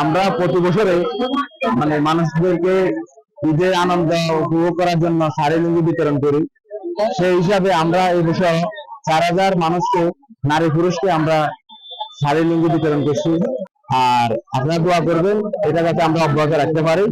আমরা প্রতি বছরে মানে মানুষদেরকে ঈদের আনন্দ উপভোগ করার জন্য শাড়ি লুঙ্গি বিতরণ করি। সেই হিসাবে আমরা এই বিষয়ে চার হাজার মানুষকে নারী পুরুষকে আমরা শারীরিক বিতরণ করছি। আর আপনারা দোয়া করবেন, এটা যাতে আমরা অব্যাহত রাখতে পারি।